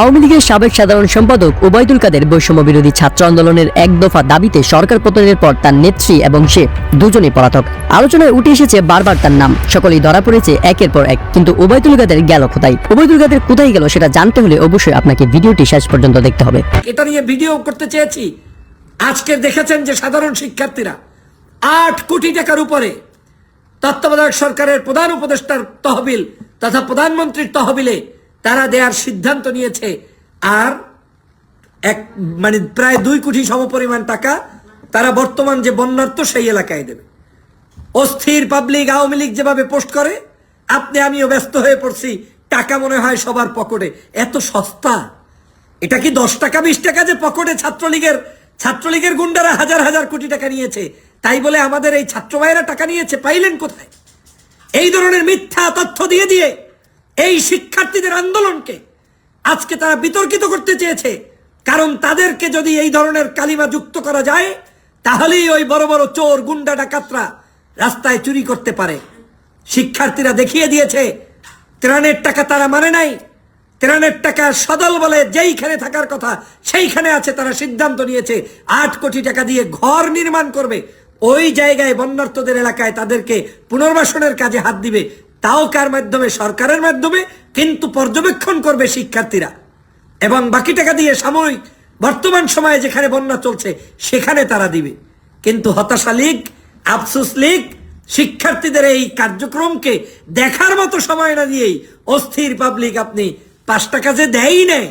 আওয়ামী লীগের সাবেক সাধারণ সম্পাদক ওবায়দুল কাদের বৈষম্য বিরোধী ছাত্র আন্দোলনের এক দফা দাবিতে সরকার পতনের পর তার নেত্রী এবং সে দুজনেই পলাতক। আলোচনায় উঠে এসেছে বারবার তার নাম। সকলেই ধরা পড়েছে একের পর এক, কিন্তু ওবায়দুল কাদের গেল কোথায়? ওবায়দুল কাদের কোথায় গেল সেটা জানতে হলে অবশ্যই আপনাকে ভিডিওটি শেষ পর্যন্ত দেখতে হবে। এটা নিয়ে ভিডিও করতে চেয়েছি। আজকে দেখেছেন যে সাধারণ শিক্ষার্থীরা আট কোটি টাকার উপরে তত্ত্বাবধায়ক সরকারের প্রধান উপদেষ্টার তহবিল তথা প্রধানমন্ত্রীর তহবিলে তারা দেওয়ার সিদ্ধান্ত নিয়েছে। আর এক মানে প্রায় দুই কোটি সমপরিমাণ টাকা তারা বর্তমান যে বন্যার্থ সেই এলাকায় দেবে। অস্থির পাবলিক, আওয়ামী লীগ যেভাবে পোস্ট করে, আপনি, আমিও ব্যস্ত হয়ে পড়ছি। টাকা মনে হয় সবার পকেটে। এত সস্তা? এটা কি দশ টাকা, বিশ টাকা যে পকেটে ছাত্রলীগের ছাত্রলীগের গুন্ডারা হাজার হাজার কোটি টাকা নিয়েছে? তাই বলে আমাদের এই ছাত্র ভাইয়েরা টাকা নিয়েছে, পাইলেন কোথায়? এই ধরনের মিথ্যা তথ্য দিয়ে দিয়ে এই শিক্ষার্থীদের আন্দোলনকে আজকে তারা বিতর্কিত করতে চেয়েছে। কারণ তাদেরকে যদি এই ধরনের কালিমা যুক্ত করা যায়, তাহলেই ওই বড় বড় চোর, গুন্ডা, ডাকাতরা রাস্তায় চুরি করতে পারে। শিক্ষার্থীরা দেখিয়ে দিয়েছে, ত্রাণের টাকা তারা মানে নাই। ত্রাণের টাকা সদল বলে যেইখানে থাকার কথা, সেইখানে আছে, তারা সিদ্ধান্ত নিয়েছে, আট কোটি টাকা দিয়ে ঘর নির্মাণ করবে। ওই জায়গায় বন্যার্থদের এলাকায় তাদেরকে পুনর্বাসনের কাজে হাত দিবে। তাও কার মাধ্যমে? সরকারের মাধ্যমে, কিন্তু পর্যবেক্ষণ করবে শিক্ষার্থীরা। এবং বাকি টাকা দিয়ে সাময়িক বর্তমান সময়ে যেখানে বন্যা চলছে, সেখানে তারা দিবে। কিন্তু হতাশা লীগ, আফসুস লীগ, শিক্ষার্থীদের এই কার্যক্রমকে দেখার মতো সময় না দিয়েই অস্থির পাবলিক আপনি পাঁচটা কাজে দেয়ই নেয়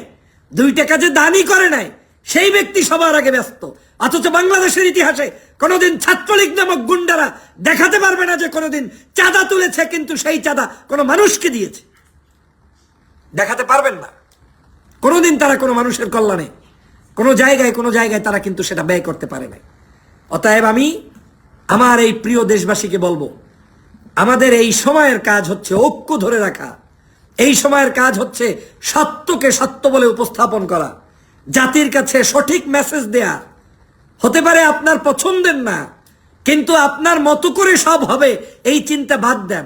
দুইটা কাজে দানই করে নাই, সেই ব্যক্তি সবার আগে ব্যস্ত। অথচ বাংলাদেশের ইতিহাসে কোনোদিন ছাত্রলীগ নামক গুন্ডারা দেখাতে পারবে না যে কোনোদিন চাঁদা তুলেছে, কিন্তু সেই চাঁদা কোনো মানুষকে দিয়েছে। দেখাতে পারবেন না। কোনোদিন তারা কোনো মানুষের কল্যাণে, কোনো জায়গায় কোনো জায়গায় তারা কিন্তু সেটা ব্যয় করতে পারে নাই। অতএব আমি আমার এই প্রিয় দেশবাসীকে বলব, আমাদের এই সময়ের কাজ হচ্ছে ঐক্য ধরে রাখা। এই সময়ের কাজ হচ্ছে সত্যকে সত্য বলে উপস্থাপন করা, জাতির কাছে সঠিক মেসেজ দেয়া। হতে পারে আপনার পছন্দের না, কিন্তু আপনার মতো করে সব হবে, এই চিন্তা বাদ দেন।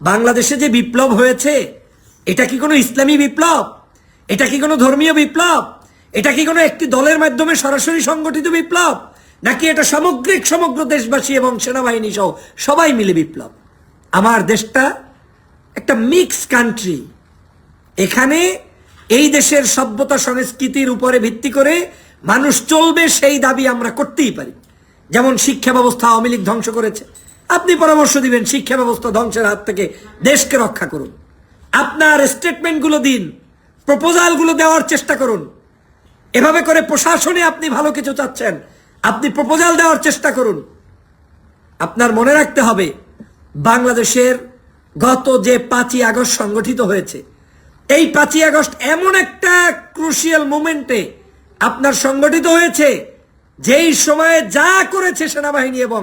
বাংলাদেশে যে বিপ্লব হয়েছে, এটা কি কোনো ইসলামী বিপ্লব? এটা কি কোনো ধর্মীয় বিপ্লব? এটা কি কোনো একটি দলের মাধ্যমে সরাসরি সংগঠিত বিপ্লব? নাকি এটা সামগ্রিক সমগ্র দেশবাসী এবং সেনাবাহিনী সহ সবাই মিলে বিপ্লব? আমার দেশটা একটা মিক্স কান্ট্রি। এখানে এই দেশের সভ্যতা সংস্কৃতির উপরে ভিত্তি করে মানুষ চলবে সেই দাবি আমরা করতেই পারি। যেমন শিক্ষা ব্যবস্থা আওয়ামী লীগ ধ্বংস করেছে। আপনি পরামর্শ দিবেন, শিক্ষা ব্যবস্থা ধ্বংসের হাত থেকে দেশকে রক্ষা করুন। আপনার স্টেটমেন্টগুলো দিন প্রপোজালগুলো দেওয়ার চেষ্টা করুন। এভাবে করে প্রশাসনে আপনি ভালো কিছু চাচ্ছেন, আপনি প্রপোজাল দেওয়ার চেষ্টা করুন। আপনার মনে রাখতে হবে, বাংলাদেশের গত যে পাঁচই আগস্ট সংগঠিত হয়েছে, এই পাঁচই আগস্ট এমন একটা ক্রুশিয়াল মোমেন্টে আপনার সংগঠিত হয়েছে, যেই সময়ে যা করেছে সেনাবাহিনী এবং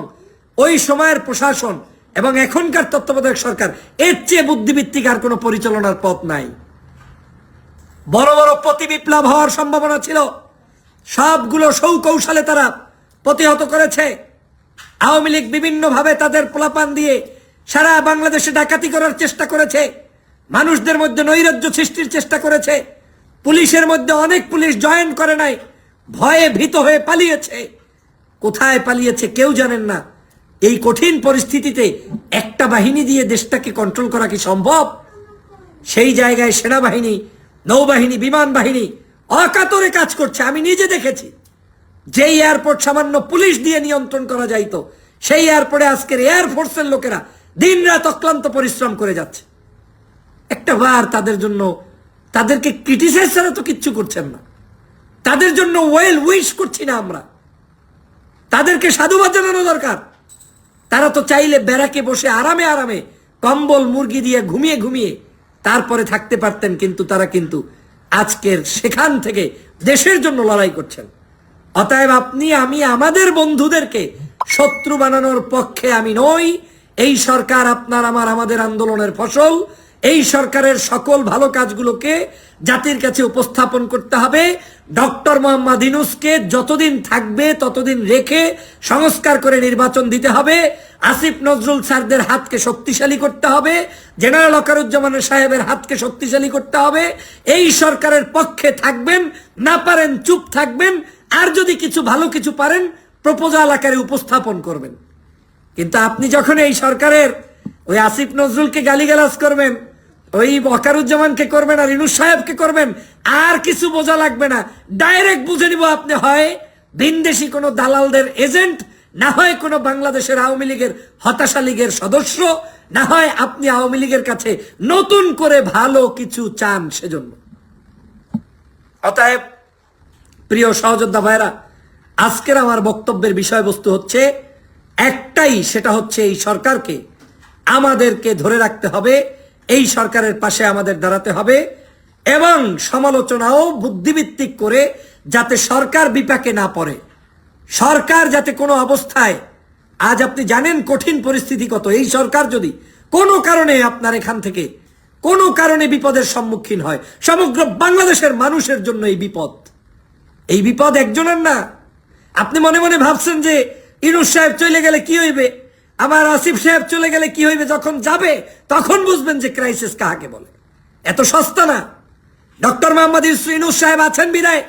ওই সময়ের প্রশাসন এবং এখনকার তত্ত্বাবধায়ক সরকার, এর চেয়ে বুদ্ধিভিত্তিক আর কোনো পরিচালনার পথ নাই। বড় বড় প্রতি বিপ্লব হওয়ার সম্ভাবনা ছিল। সবগুলো সৌকৌশলে তারা প্রতিহত করেছে। আওয়ামী লীগ বিভিন্নভাবে তাদের পোলাপান দিয়ে সারা বাংলাদেশে ডাকাতি করার চেষ্টা করেছে। মানুষদের মধ্যে নৈরাজ্য সৃষ্টির চেষ্টা করেছে। পুলিশের মধ্যে অনেক পুলিশ জয়েন করে নাই। ভয়ে ভীত হয়ে পালিয়েছে। কোথায় পালিয়েছে কেউ জানেন না। এই কঠিন পরিস্থিতিতে একটা বাহিনী দিয়ে দেশটাকে কন্ট্রোল করা কি সম্ভব? সেই জায়গায় সেনাবাহিনী, নৌবাহিনী, বিমান বাহিনী অকাতরে কাজ করছে, আমি নিজে দেখেছি। যেই এয়ারপোর্ট সামান্য পুলিশ দিয়ে নিয়ন্ত্রণ করা যাইত, সেই এয়ারপোর্টে আজকের এয়ারফোর্সের লোকেরা দিন রাত অক্লান্ত পরিশ্রম করে যাচ্ছে। একটা বার তাদের জন্য তাদেরকে ক্রিটিসাইজ ছাড়া তো কিচ্ছু করছেন না। তাদের জন্য ওয়েল উইশ করছি না আমরা। তাদেরকে সাধুবাদ জানানো দরকার। তারা তো চাইলে ব্যারাকে বসে আরামে আরামে কম্বল, মুরগি দিয়ে ঘুমিয়ে ঘুমিয়ে তারপরে থাকতে পারতেন, কিন্তু তারা কিন্তু আজকের সেখান থেকে দেশের জন্য লড়াই করছেন। অতএব আপনি, আমি, আমাদের বন্ধুদেরকে শত্রু বানানোর পক্ষে আমি নই। এই সরকার আপনার, আমার, আমাদের আন্দোলনের ফসল। এই সরকারের সকল ভালো কাজগুলোকে জাতির কাছে উপস্থাপন করতে হবে। ডক্টর মোহাম্মদ ইনুসকে যতদিন থাকবে, ততদিন রেখে সংস্কার করে নির্বাচন দিতে হবে। আসিফ নজরুল স্যারদের হাতকে শক্তিশালী করতে হবে। জেনারেল অকারুজ্জামানের সাহেবের হাতকে শক্তিশালী করতে হবে। এই সরকারের পক্ষে থাকবেন, না পারেন চুপ থাকবেন, আর যদি কিছু ভালো কিছু পারেন, প্রপোজাল আকারে উপস্থাপন করবেন। কিন্তু আপনি যখন এই সরকারের ওই আসিফ নজরুলকে গালিগালাজ করবেন ওই বকারুজ্জামানকে করবেন আর ইনুস সাহেবকে করবেন, আর কিছু বোঝা লাগবে না। ডাইরেক্ট বুঝে নিব আপনি হয় ভিনদেশি কোনো দালালদের এজেন্ট, না হয় কোনো বাংলাদেশের আওয়ামী লীগের হতাশা লীগের সদস্য, না হয় আপনি আওয়ামী লীগের কাছে নতুন করে ভালো কিছু চান সেজন্য। অতএব, প্রিয় সহযোদ্ধা ভাইরা আজকের আমার বক্তব্যের বিষয়বস্তু হচ্ছে, একটাই, সেটা হচ্ছে এই সরকারকে, আমাদেরকে ধরে রাখতে হবে এই সরকারের পাশে আমাদের দাঁড়াতে হবে এবং সমালোচনাও বুদ্ধিভিত্তিক করে যাতে সরকার বিপাকে না পড়ে। সরকার যাতে কোনো অবস্থায়, আজ আপনি জানেন কঠিন পরিস্থিতি কত, এই সরকার যদি কোনো কারণে আপনার এখান থেকে, কোনো কারণে বিপদের সম্মুখীন হয়, সমগ্র বাংলাদেশের মানুষের জন্য এই বিপদ। এই বিপদ একজনের না। আপনি মনে মনে ভাবছেন যে ইনুস সাহেব চলে গেলে কি হইবে? আমার আসিফ সাহেব চলে গেলে কি হইবে? যখন যাবে, তখন বুঝবেন যে ক্রাইসিস কাহাকে বলে। এত সস্তা না। ডক্টর মোহাম্মদ ইউসু সাহেব আছেন বিদায়।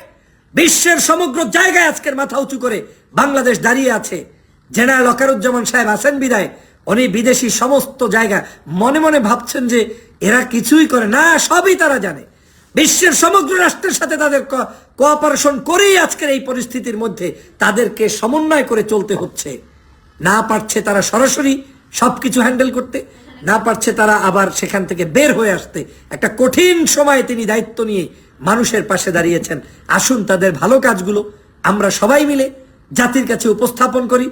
বিশ্বের সমগ্র জায়গায় আজকের মাথা উঁচু করে বাংলাদেশ দাঁড়িয়ে আছে। জেনারেল অকারুজ্জামান সাহেব আছেন বিদায়। উনি বিদেশি সমস্ত জায়গা মনে মনে ভাবছেন যে এরা কিছুই করে না, সবই তারা জানে। বিশ্বের সমগ্র রাষ্ট্রের সাথে তাদের কোঅপারেশন করেই আজকের এই পরিস্থিতির মধ্যে তাদেরকে সমন্বয় করে চলতে হচ্ছে। না পারছে তারা সরাসরি সবকিছু হ্যান্ডেল করতে, না পারছে তারা আবার সেখান থেকে বের হয়ে আসতে। একটা কঠিন সময়ে তিনি দায়িত্ব নিয়ে মানুষের পাশে দাঁড়িয়েছেন। আসুন তাদের ভালো কাজগুলো, আমরা সবাই মিলে জাতির কাছে উপস্থাপন করি।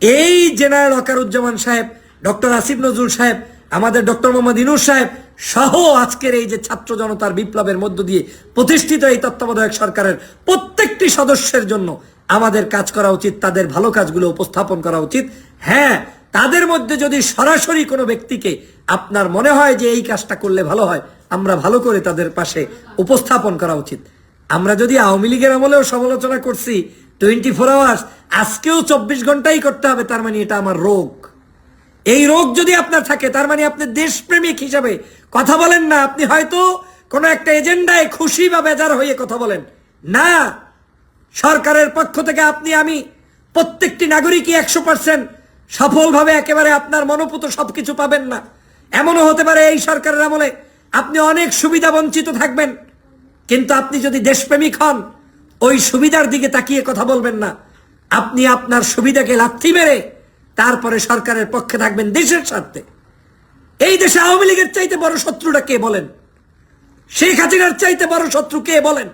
এই জেনারেল অকারুজ্জামান সাহেব, ডক্টর আসিফ নজরুল সাহেব, আমাদের ডক্টর মোহাম্মদ ইনুর সাহেব সহ আজকের এই যে ছাত্র জনতার বিপ্লবের মধ্য দিয়ে প্রতিষ্ঠিত এই তত্ত্বাবধায়ক সরকারের প্রত্যেকটি সদস্যের জন্য আমাদের কাজ করা উচিত, তাদের ভালো কাজগুলো উপস্থাপন করা উচিত। হ্যাঁ তাদের মধ্যে যদি সরাসরি কোনো ব্যক্তিকে আপনার মনে হয় যে এই কাজটা করলে ভালো হয়, আমরা ভালো করে তাদের পাশে উপস্থাপন করা উচিত। আমরা যদি আওয়ামী লীগের আমলেও সমালোচনা করছি টোয়েন্টি ফোর আওয়ার্স আজকেও চব্বিশ ঘন্টাই করতে হবে, তার মানে এটা আমার রোগ। এই রোগ যদি আপনার থাকে, তার মানে আপনি দেশপ্রেমিক হিসাবে কথা বলেন না, আপনি হয়তো কোনো একটা এজেন্ডায় খুশি বা বেজার হয়ে কথা বলেন। না সরকারের পক্ষ থেকে আপনি, আমি প্রত্যেকটি নাগরিকই একশো পার্সেন্ট সফলভাবে একেবারে আপনার মনোপুত সবকিছু পাবেন না। এমনও হতে পারে এই সরকারের আমলে আপনি অনেক সুবিধা বঞ্চিত থাকবেন, কিন্তু আপনি যদি দেশপ্রেমিক হন, ওই সুবিধার দিকে তাকিয়ে কথা বলবেন না। আপনি আপনার সুবিধাকে লাথি মেরে তারপরে সরকারের পক্ষে থাকবেন দেশের স্বার্থে। এই দেশে আওয়ামী লীগের চাইতে বড় শত্রুটা কে বলেন? শেখ হাসিনার চাইতে বড় শত্রু কে বলেন?